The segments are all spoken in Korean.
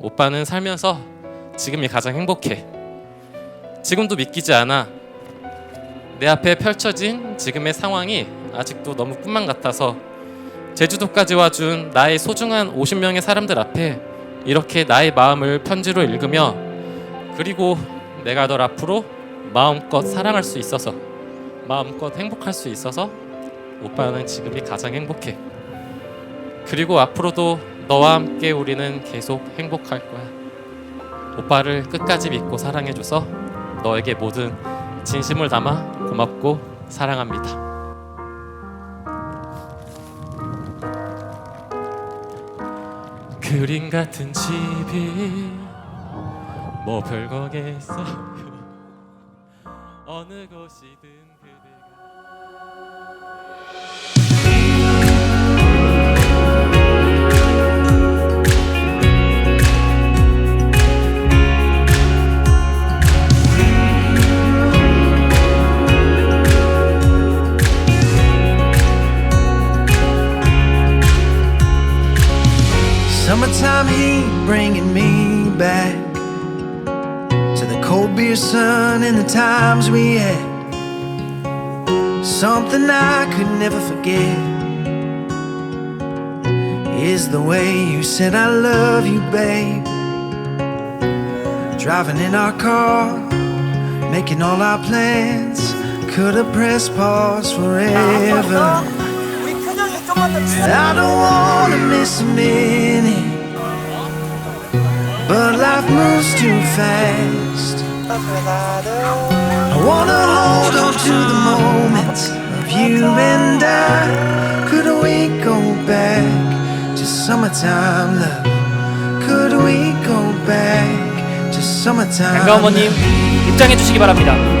오빠는 살면서 지금이 가장 행복해. 지금도 믿기지 않아. 내 앞에 펼쳐진 지금의 상황이 아직도 너무 꿈만 같아서 제주도까지 와준 나의 소중한 50명의 사람들 앞에 이렇게 나의 마음을 편지로 읽으며 그리고 내가 널 앞으로 마음껏 사랑할 수 있어서 마음껏 행복할 수 있어서 오빠는 지금이 가장 행복해. 그리고 앞으로도 너와 함께 우리는 계속 행복할 거야. 오빠를 끝까지 믿고 사랑해줘서 너에게 모든 진심을 담아 고맙고 사랑합니다. 그림 같은 집이 뭐 별거겠어 어느 곳이든 그대가 Summertime heat bringing me back to the cold beer sun and the times we had. Something I could never forget is the way you said I love you, babe. Driving in our car, making all our plans. Could have pressed pause forever. I don't wanna miss too fast. I wanna hold on to the moment of you and I. Could we go back to summertime love? Could we go back to summertime? 장가 어머님 입장해 주시기 바랍니다.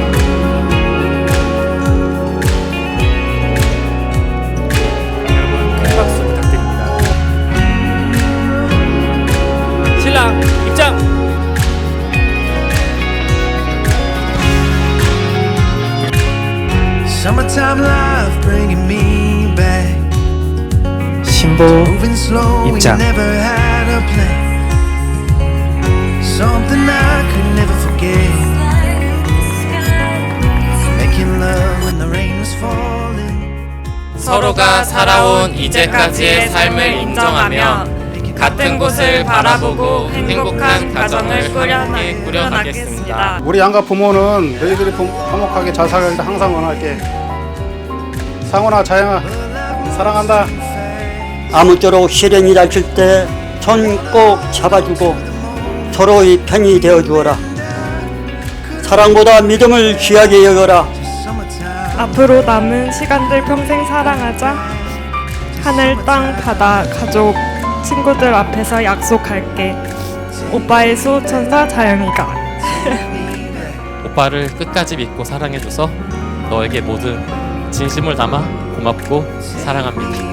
Summertime love bringing me back. 신부 Moving slow, we 입장. never had a plan. Something I could never forget. Making love when the rain was falling. 서로가 살아온 이제까지의 삶을 인정하며 같은 곳을 바라보고 행복한 가정을 꾸려나겠습니다. 우리 양가 부모는 너희들이 부- 화목하게 잘 살길 항상 원할게. 상훈아, 자영아, 사랑한다. 아무쪼록 시련이 닥칠 때 손 꼭 잡아주고 서로의 편이 되어 주어라. 사랑보다 믿음을 귀하게 여겨라. 앞으로 남은 시간들 평생 사랑하자. 하늘, 땅, 바다, 가족, 친구들 앞에서 약속할게. 오빠의 수호천사 자영이가. 오빠를 끝까지 믿고 사랑해줘서 너에게 모든 진심을 담아 고맙고 사랑합니다.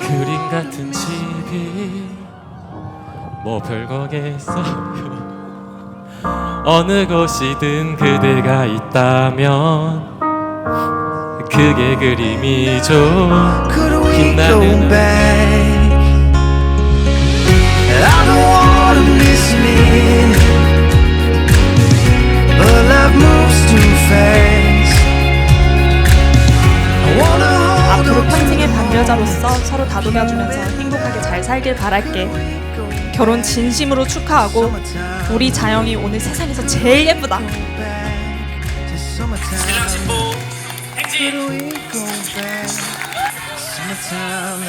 그림 같은 집이 뭐 별거겠어 어느 곳이든 그대가 있다면 그게 그림이죠 Could we go 빛나는 back? I don't wanna miss a minute, but life moves too fast. I wanna hold 앞으로 평생의 반려자로서 서로 다독여주면서 행복하게 잘 살길 바랄게. 결혼 진심으로 축하하고 우리 자영이 오늘 세상에서 제일 예쁘다. 신랑 신부 행진. Could we go back? Summertime.